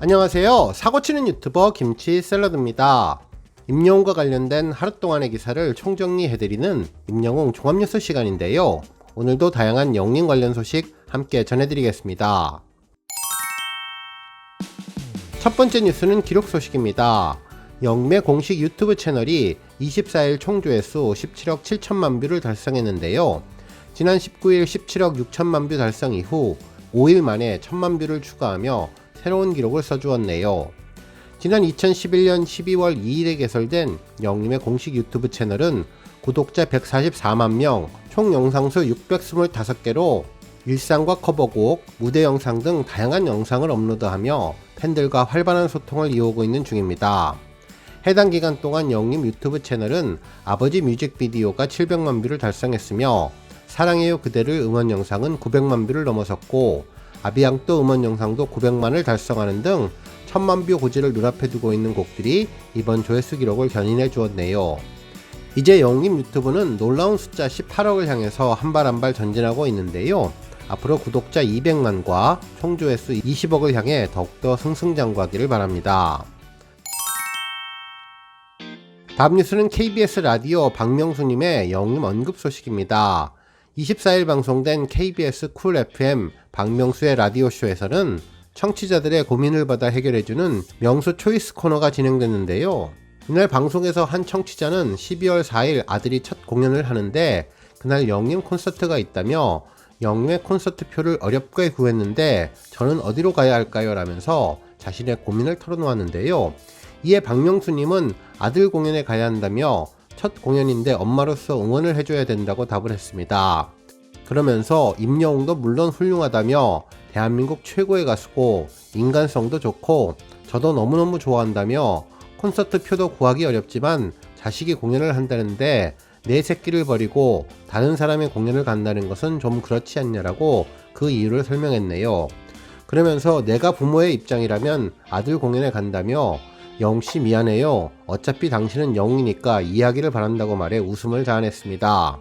안녕하세요. 사고치는 유튜버 김치 샐러드입니다. 임영웅과 관련된 하루 동안의 기사를 총정리해드리는 임영웅 종합뉴스 시간인데요. 오늘도 다양한 영림 관련 소식 함께 전해드리겠습니다. 첫 번째 뉴스는 기록 소식입니다. 영림의 공식 유튜브 채널이 24일 총조회수 17억 7천만 뷰를 달성했는데요. 지난 19일 17억 6천만 뷰 달성 이후 5일 만에 1000만 뷰를 추가하며 새로운 기록을 써주었네요. 지난 2011년 12월 2일에 개설된 영림의 공식 유튜브 채널은 구독자 144만 명, 총 영상수 625개로 일상과 커버곡, 무대 영상 등 다양한 영상을 업로드하며 팬들과 활발한 소통을 이어오고 있는 중입니다. 해당 기간 동안 영림 유튜브 채널은 아버지 뮤직비디오가 700만 뷰를 달성했으며 사랑해요 그대를 응원 영상은 900만 뷰를 넘어섰고 아비앙또 음원 영상도 900만을 달성하는 등 1000만 뷰 고지를 눈앞에 두고 있는 곡들이 이번 조회수 기록을 견인해 주었네요. 이제 영림 유튜브는 놀라운 숫자 18억을 향해서 한 발 한 발 전진하고 있는데요. 앞으로 구독자 200만과 총 조회수 20억을 향해 더욱더 승승장구하기를 바랍니다. 다음 뉴스는 KBS 라디오 박명수님의 영림 언급 소식입니다. 24일 방송된 KBS 쿨 FM 박명수의 라디오쇼에서는 청취자들의 고민을 받아 해결해주는 명수 초이스 코너가 진행됐는데요. 이날 방송에서 한 청취자는 12월 4일 아들이 첫 공연을 하는데 그날 영림 콘서트가 있다며 영림의 콘서트 표를 어렵게 구했는데 저는 어디로 가야 할까요? 라면서 자신의 고민을 털어놓았는데요. 이에 박명수님은 아들 공연에 가야 한다며 첫 공연인데 엄마로서 응원을 해줘야 된다고 답을 했습니다. 그러면서 임영웅도 물론 훌륭하다며 대한민국 최고의 가수고 인간성도 좋고 저도 너무너무 좋아한다며 콘서트 표도 구하기 어렵지만 자식이 공연을 한다는데 내 새끼를 버리고 다른 사람의 공연을 간다는 것은 좀 그렇지 않냐라고 그 이유를 설명했네요. 그러면서 내가 부모의 입장이라면 아들 공연에 간다며 영씨 미안해요. 어차피 당신은 영이니까 이해하기를 바란다고 말해 웃음을 자아냈습니다.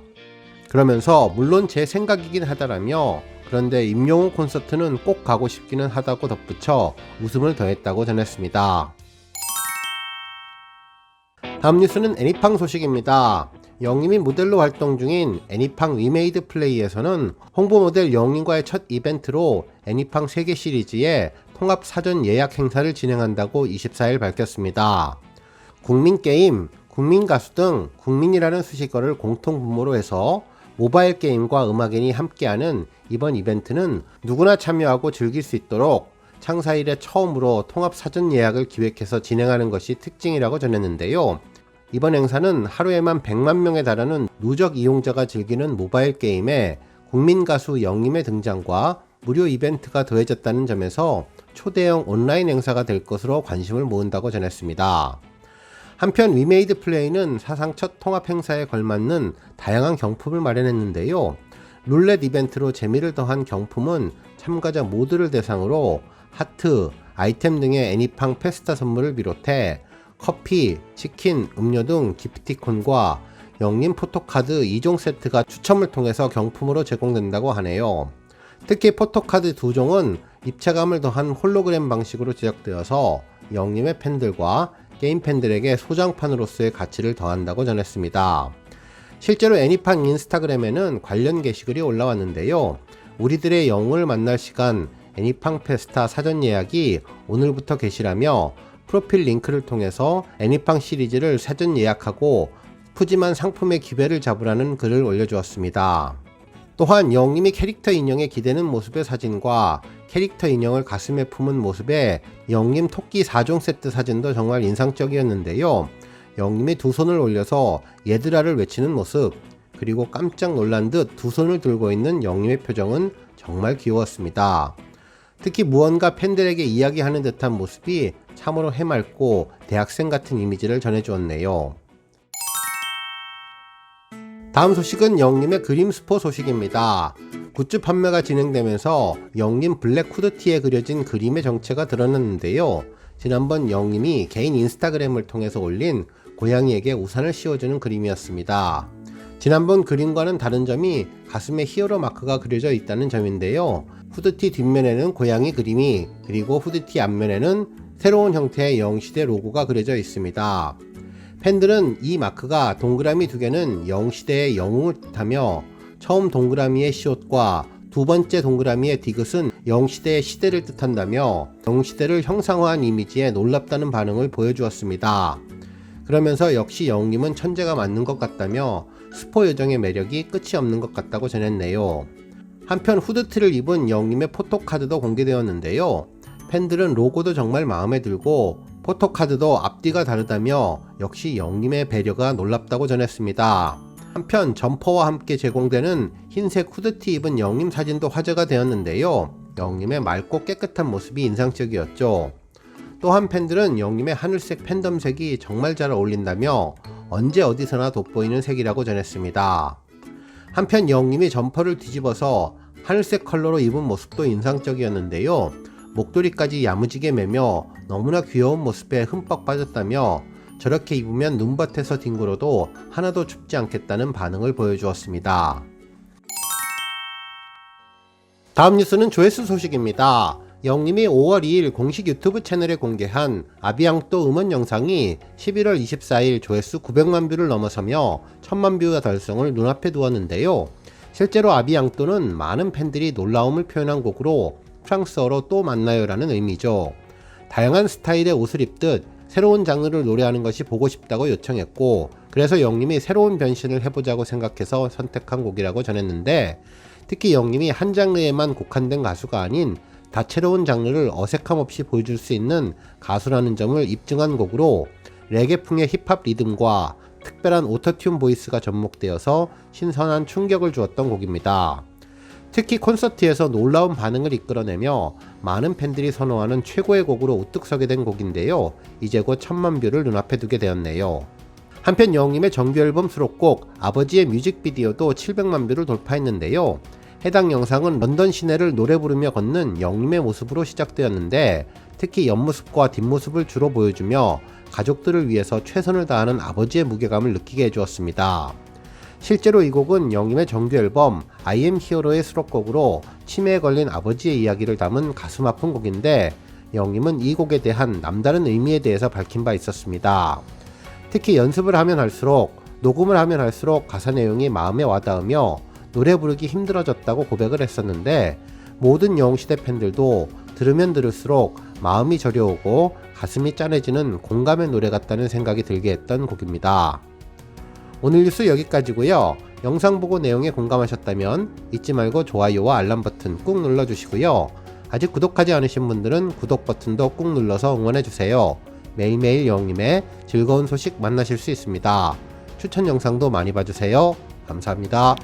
그러면서 물론 제 생각이긴 하다라며 그런데 임영웅 콘서트는 꼭 가고 싶기는 하다고 덧붙여 웃음을 더했다고 전했습니다. 다음 뉴스는 애니팡 소식입니다. 영림이 모델로 활동 중인 애니팡 위메이드 플레이에서는 홍보 모델 영림과의 첫 이벤트로 애니팡 세계 시리즈의 통합 사전 예약 행사를 진행한다고 24일 밝혔습니다. 국민게임, 국민가수 등 국민이라는 수식어를 공통 분모로 해서 모바일 게임과 음악인이 함께하는 이번 이벤트는 누구나 참여하고 즐길 수 있도록 창사 일에 처음으로 통합 사전 예약을 기획해서 진행하는 것이 특징이라고 전했는데요. 이번 행사는 하루에만 100만 명에 달하는 누적 이용자가 즐기는 모바일 게임에 국민 가수 영림의 등장과 무료 이벤트가 더해졌다는 점에서 초대형 온라인 행사가 될 것으로 관심을 모은다고 전했습니다. 한편 위메이드 플레이는 사상 첫 통합 행사에 걸맞는 다양한 경품을 마련했는데요. 룰렛 이벤트로 재미를 더한 경품은 참가자 모두를 대상으로 하트, 아이템 등의 애니팡 페스타 선물을 비롯해 커피, 치킨, 음료 등 기프티콘과 영림 포토카드 2종 세트가 추첨을 통해서 경품으로 제공된다고 하네요. 특히 포토카드 두 종은 입체감을 더한 홀로그램 방식으로 제작되어서 영림의 팬들과 게임 팬들에게 소장판으로서의 가치를 더한다고 전했습니다. 실제로 애니팡 인스타그램에는 관련 게시글이 올라왔는데요. 우리들의 영을 만날 시간 애니팡 페스타 사전 예약이 오늘부터 개시라며 프로필 링크를 통해서 애니팡 시리즈를 사전 예약하고 푸짐한 상품의 기회를 잡으라는 글을 올려주었습니다. 또한 영님이 캐릭터 인형에 기대는 모습의 사진과 캐릭터 인형을 가슴에 품은 모습의 영님 토끼 4종 세트 사진도 정말 인상적이었는데요. 영님이 두 손을 올려서 얘들아를 외치는 모습, 그리고 깜짝 놀란 듯 두 손을 들고 있는 영님의 표정은 정말 귀여웠습니다. 특히 무언가 팬들에게 이야기하는 듯한 모습이 참으로 해맑고 대학생 같은 이미지를 전해주었네요. 다음 소식은 영림의 그림 스포 소식입니다. 굿즈 판매가 진행되면서 영림 블랙 후드티에 그려진 그림의 정체가 드러났는데요. 지난번 영림이 개인 인스타그램을 통해서 올린 고양이에게 우산을 씌워주는 그림이었습니다. 지난번 그림과는 다른 점이 가슴에 히어로 마크가 그려져 있다는 점인데요. 후드티 뒷면에는 고양이 그림이 그리고 후드티 앞면에는 새로운 형태의 영시대 로고가 그려져 있습니다. 팬들은 이 마크가 동그라미 두 개는 영시대의 영웅을 뜻하며 처음 동그라미의 시옷과 두 번째 동그라미의 디귿은 영시대의 시대를 뜻한다며 영시대를 형상화한 이미지에 놀랍다는 반응을 보여주었습니다. 그러면서 역시 영웅님은 천재가 맞는 것 같다며 스포 요정의 매력이 끝이 없는 것 같다고 전했네요. 한편 후드티를 입은 영웅님의 포토카드도 공개되었는데요. 팬들은 로고도 정말 마음에 들고 포토카드도 앞뒤가 다르다며 역시 영님의 배려가 놀랍다고 전했습니다. 한편 점퍼와 함께 제공되는 흰색 후드티 입은 영님 사진도 화제가 되었는데요. 영님의 맑고 깨끗한 모습이 인상적이었죠. 또한 팬들은 영님의 하늘색 팬덤색이 정말 잘 어울린다며 언제 어디서나 돋보이는 색이라고 전했습니다. 한편 영님이 점퍼를 뒤집어서 하늘색 컬러로 입은 모습도 인상적이었는데요. 목도리까지 야무지게 매며 너무나 귀여운 모습에 흠뻑 빠졌다며 저렇게 입으면 눈밭에서 뒹굴어도 하나도 춥지 않겠다는 반응을 보여주었습니다. 다음 뉴스는 조회수 소식입니다. 영님이 5월 2일 공식 유튜브 채널에 공개한 아비앙또 음원 영상이 11월 24일 조회수 900만 뷰를 넘어서며 1000만 뷰 달성을 눈앞에 두었는데요. 실제로 아비앙또는 많은 팬들이 놀라움을 표현한 곡으로 프랑스어로 또 만나요라는 의미죠. 다양한 스타일의 옷을 입듯 새로운 장르를 노래하는 것이 보고 싶다고 요청했고 그래서 영님이 새로운 변신을 해보자고 생각해서 선택한 곡이라고 전했는데 특히 영님이 한 장르에만 국한된 가수가 아닌 다채로운 장르를 어색함 없이 보여줄 수 있는 가수라는 점을 입증한 곡으로 레게풍의 힙합 리듬과 특별한 오토튠 보이스가 접목되어서 신선한 충격을 주었던 곡입니다. 특히 콘서트에서 놀라운 반응을 이끌어내며 많은 팬들이 선호하는 최고의 곡으로 우뚝 서게 된 곡인데요. 이제 곧 천만 뷰를 눈앞에 두게 되었네요. 한편 영님의 정규 앨범 수록곡 아버지의 뮤직비디오도 700만 뷰를 돌파했는데요. 해당 영상은 런던 시내를 노래 부르며 걷는 영님의 모습으로 시작되었는데 특히 옆모습과 뒷모습을 주로 보여주며 가족들을 위해서 최선을 다하는 아버지의 무게감을 느끼게 해주었습니다. 실제로 이 곡은 영임의 정규 앨범 I am Hero의 수록곡으로 치매에 걸린 아버지의 이야기를 담은 가슴 아픈 곡인데 영임은 이 곡에 대한 남다른 의미에 대해서 밝힌 바 있었습니다. 특히 연습을 하면 할수록 녹음을 하면 할수록 가사 내용이 마음에 와닿으며 노래 부르기 힘들어졌다고 고백을 했었는데 모든 영웅시대 팬들도 들으면 들을수록 마음이 저려오고 가슴이 짠해지는 공감의 노래 같다는 생각이 들게 했던 곡입니다. 오늘 뉴스 여기까지고요. 영상 보고 내용에 공감하셨다면 잊지 말고 좋아요와 알람 버튼 꾹 눌러주시고요. 아직 구독하지 않으신 분들은 구독 버튼도 꾹 눌러서 응원해주세요. 매일매일 영님의 즐거운 소식 만나실 수 있습니다. 추천 영상도 많이 봐주세요. 감사합니다.